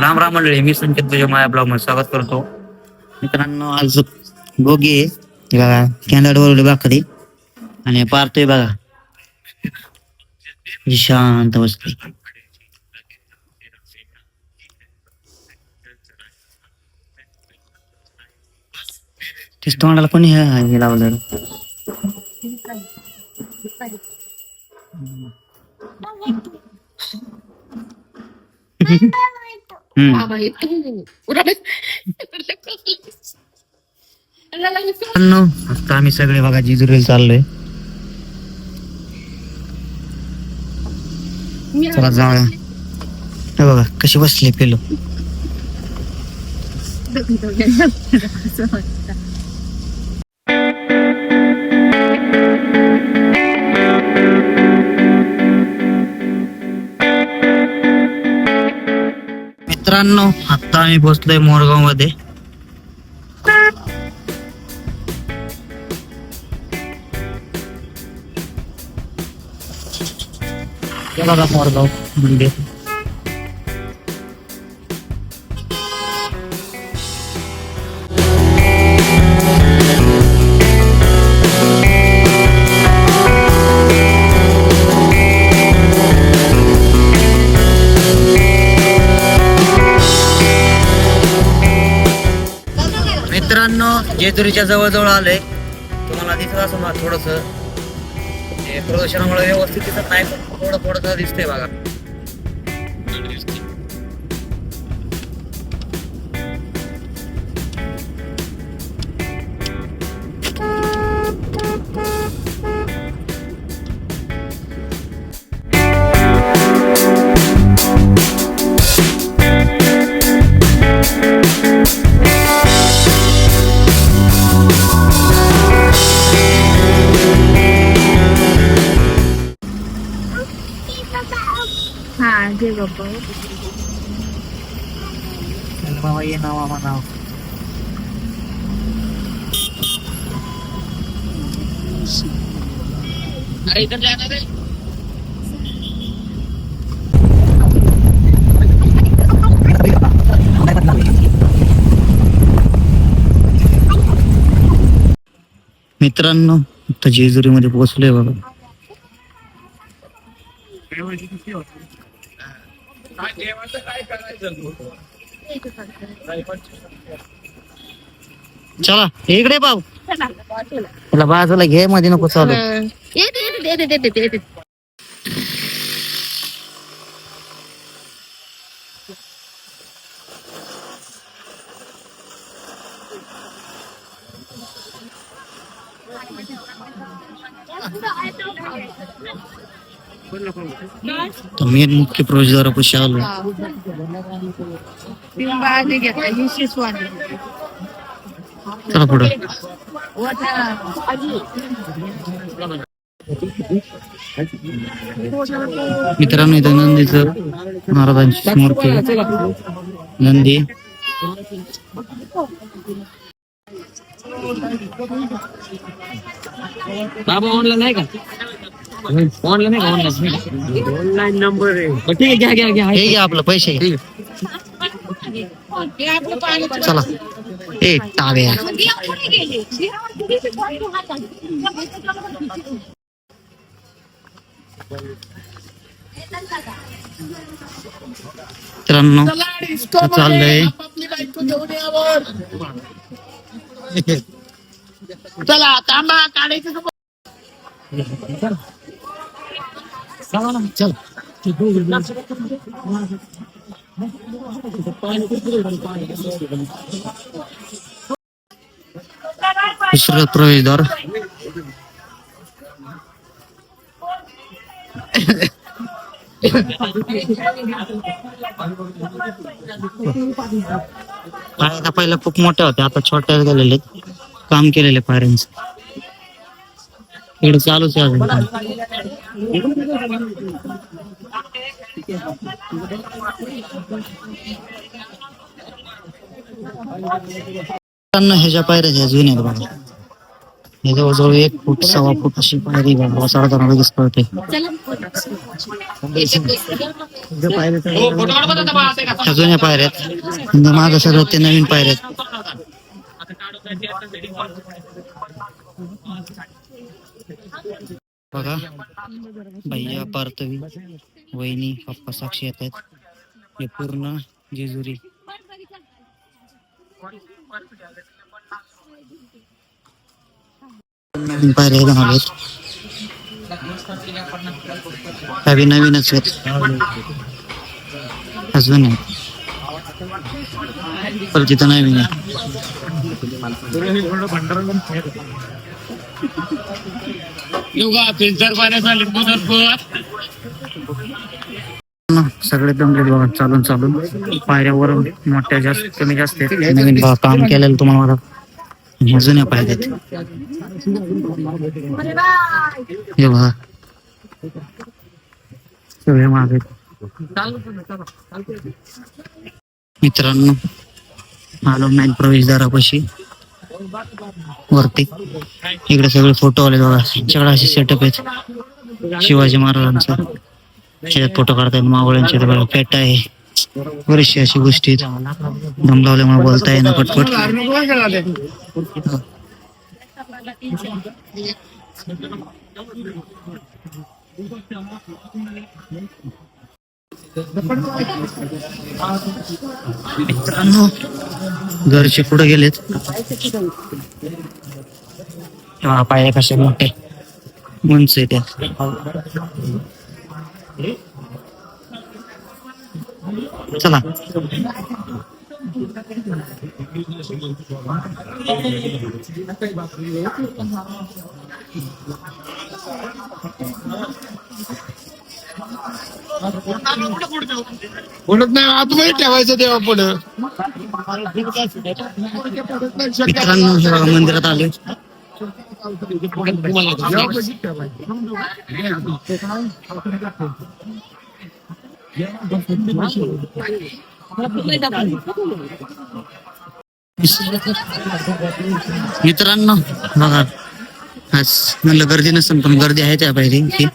राम राम मंडळी मी संकेत तुझ्या माया ब्लॉगमध्ये स्वागत करतो. मित्रांनो आज गोगी आहे. हे बघा कॅन्डल वरवली बाकरी आणि पारतोय बघा. जी शांत बसते तेच तोंडाला पण हे हे लावलं? आता आम्ही सगळे बघा जिजुरीला चाललोय. चला जाऊया. हे बघा कशी बसली पेलो मित्रांनो आता आम्ही पोहोचलोय मोरगावमध्ये बघा मोरगाव मंदिर. जेजुरीच्या जवळजवळ आलंय. तुम्हाला दिसत असं ना थोडस. प्रदूषणामुळे व्यवस्थित दिसत नाही पण थोडं थोडं दिसतंय बघा. हा जे बाबा. बाबा ये नाव. आम्हा नाव मित्रांनो आता जेजुरी मध्ये पोहोचलोय बघा. चला इकडे भाऊ त्याला बाजूला घे मध्ये नको चालू. येते येते येते येते येते तर मेन मुख्य प्रवेशद्वारापाशी आलो. ही चला पुढं. मित्रांनो इथं नंदीचं महाराजांची मूर्ती. नंदी. बाबा ऑनलाईन आहे का? ऑनलाईन आहे का ऑनलाईन ऑनलाईन नंबर आहे ठीक आहे घ्या घ्या घ्या हे घ्या आपलं पैसे। घ्या. चला। ए टाव्या मित्रांनो आता चाललंय चला तांबा काढायचं चल दुसरं प्रवेशद्वार. पायऱ्या पहिला खूप मोठ्या होत्या आता छोट्या झालेले काम केलेले पायऱ्यांच. इकडे चालूच आहे अजून. काम. मित्रांनो, ह्याच्या पायऱ्या ह्या जुन्या आहेत बघा. हे जवळजवळ एक फूट सव्वा फूट अशी पायरी बाबा साधारण लगेच कळते त्या जुन्या पायऱ्यात माझं सगळं ते नवीन पायऱ्यात बघा भैया पार्थवी वहिनी पप्पा साक्षी येत आहेत हे पूर्ण जेजुरी. नवीन पायऱ्या एकदम काही नवीनच आहेत. अजून आहे तिथं नवीन आहे फिल्टर पाण्याचा लिंबू सरबत ना, सगळे दमलेत बघा चालून चालून. पायऱ्यावर मोठ्या जास्त कमी जास्त आहेत. नवीन काम केलेलं तुम्हाला हे जुन्या पायऱ्यात हे बघा. सगळे मागे मित्रांनो आलो मॅन प्रवेशद्वारापाशी. वरती. इकडे सगळे फोटो आले बघा. सगळं असे सेटअप आहेत. शिवाजी महाराजांचा. त्याच्यात फोटो काढतात मावळ्यांचे बघा. पेट आहे. बरेचशे अशी गोष्टी दम लावल्यामुळे बोलता येईना पटपट. मित्रांनो घरचे पुढे गेलेत. हा पाय कसे मोठे उंच आहे त्या चला. म्हणत नाही आतमध्ये ठेवायचं तेव्हा पुढं. मंदिरात आले. मित्रांनो बघा. म्हणलं गर्दी नसेल पण गर्दी आहे त्या पाहिजे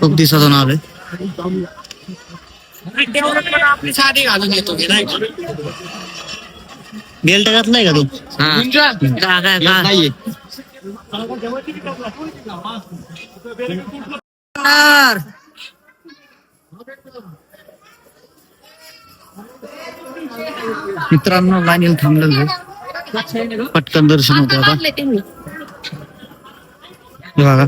खूप दिवसातून आलोय. साधी घालून येतो की नाही? बेल्ट घातलाय का तू? का काय का नाहीये. मित्रांनो लाईनीला थांबलेलो पटकन दर्शन होतं आता. हे बघा.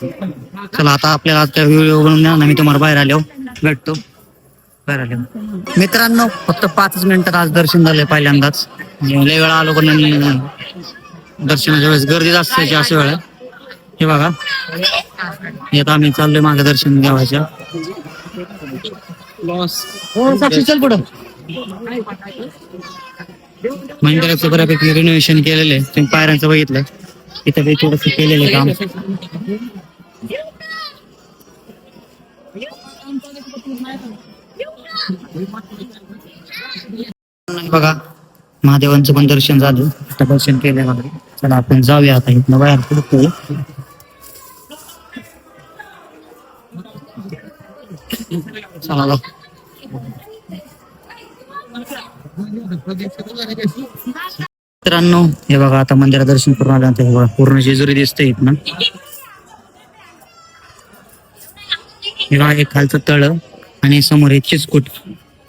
चला आता आपल्याला आजच्या व्हिडिओ बनवून ना मी तुम्हाला बाहेर आलो भेटतो. बाहेर आलो मित्रांनो फक्त पाच मिनिटात आज दर्शन झाले पहिल्यांदाच. लय वेळा आलो पण दर्शनाच्या वेळेस गर्दी जास्त असायची अशा वेळा हे बघा. येत आम्ही चाललोय मागे दर्शन घ्यावायच्या हो मंदिराचं बऱ्यापैकी रिनोव्हेशन केलेलं आहे. तुम्ही पायऱ्यांचं बघितलं इथं काही थोडस केलेलं आहे काम. बघा महादेवांचं पण दर्शन झालं. आता दर्शन केलं वगैरे. चला आपण जाऊया आता इथनं बाहेर पडतोय चला मित्रांनो हे बघा आता मंदिरात दर्शन करून आल्यानंतर हे बघा पूर्ण जेजुरी दिसते इथनं. हे बघा एक खालचं तळ. आणि समोर एक चिचकूट.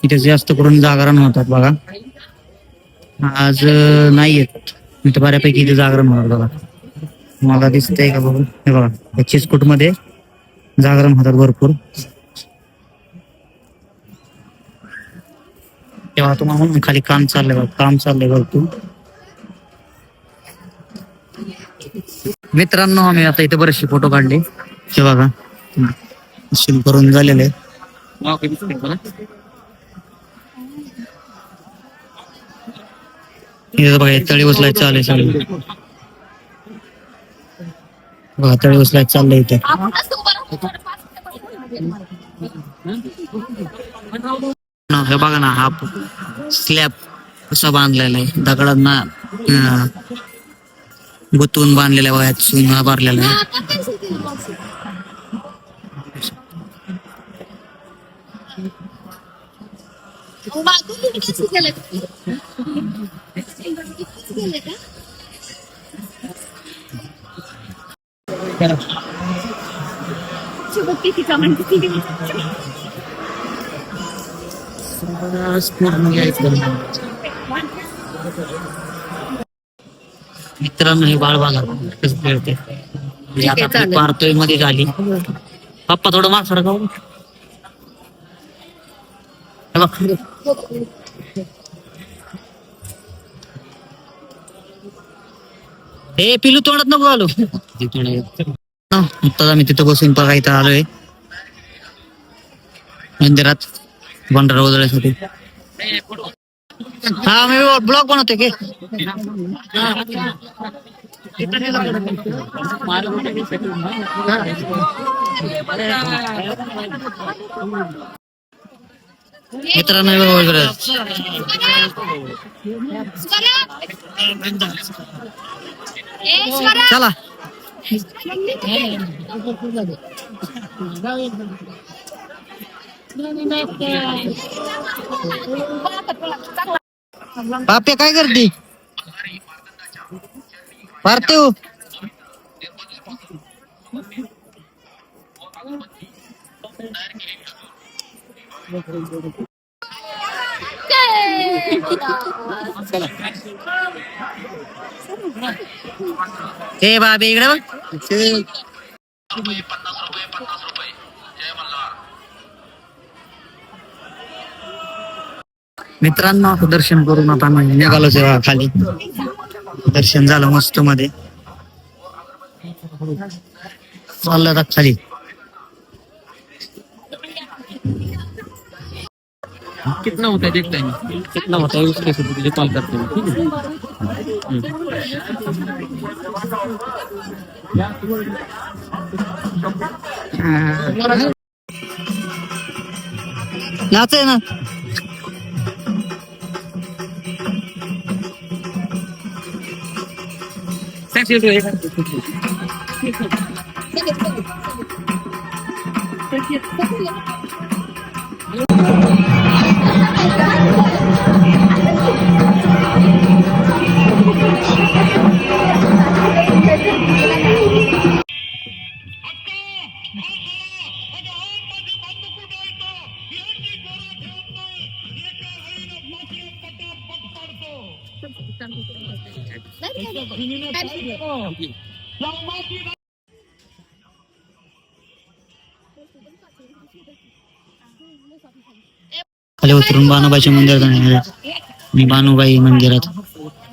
इथे जास्त करून जागरण होतात बघा. आज नाहीयेत. नाही येत इथं बऱ्यापैकी इथे जागरण होणार बघा. मला दिसतंय का बघू? हे बघा या चिचकूटमध्ये जागरण होतात भरपूर. तेव्हा तुम्हाला म्हणून खाली काम चाललंय बघा. काम चाललंय भरपूर. मित्रांनो आम्ही आता इथे बरेचसे फोटो काढले. हे बघा. करून झालेले. बघा तळी उचलाय चालू चालू बघा तळी उचलाय चाललंय इथे हे बघा ना हा स्लॅब कसा बांधलेला आहे दगडांना अं, गुतवून बांधलेल्या वयात चुना भरलेला आहे मित्रांनो हे बाळ बघा कसं खेळते? आता पारतोयमध्ये झाली. पप्पा थोडं माग सर हे पिलू तोंडात नको आलो आता आम्ही तिथं बसून बघायचं आलोय मंदिरात भंडारा उजळण्यासाठी हा मी ब्लॉग बनवतोय के मित्रांना हे बघा चला. बाप्या काय करते? पारते हो बाबे इकडे बघ. मित्रांनो दर्शन करून आता आम्ही निघालो तेव्हा खाली. दर्शन झालं मस्त मध्ये चाललं खाली. कितना होता है देखते हैं कितना होता है उसके हिसाब से तुझे कॉल करते हैं ठीक है? नाच ना। टॅक्सी तो एक खाली उतरून बानुबाईच्या मंदिरात जाणार मी बानुबाई मंदिरात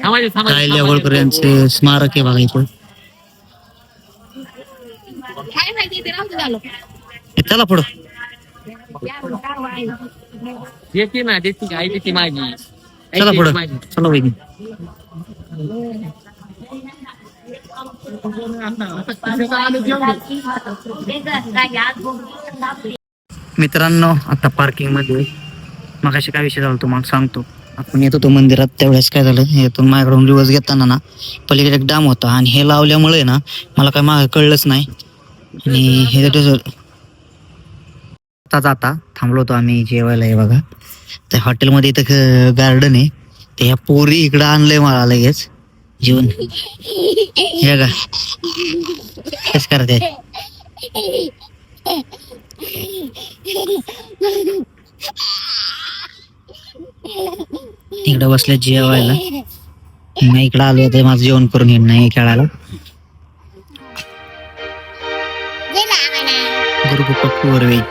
थांबायचे राहिले होळकर यांचे स्मारक आहे बघा इथं. चला पुढं. येते ना देते आई माझी चला पुढं. चला वहिनी. मित्रांनो आता पार्किंगमध्ये मगाशी काय विषय झाला तुम्हाला? सांगतो. आपण येत होतो मंदिरात त्यावेळेस काय झालं यातून माझ्याकडून रिवर्स घेताना ना पलीकडे एक डाम होता आणि हे लावल्यामुळे ना मला काय मागे कळलंच नाही. आणि हे जर- आता जाता थांबलो होतो आम्ही जेवायला हे बघा. त्या हॉटेलमध्ये इथं गार्डन आहे. ते ह्या पोरी इकडं आणलंय मला लगेच. जेवण. हे का कस करते इकडं बसले जेवायला. मी इकडं आलो होते माझं जेवण करून येईन नाही खेळायला. गुरुगुप्पा प्युअर व्हेज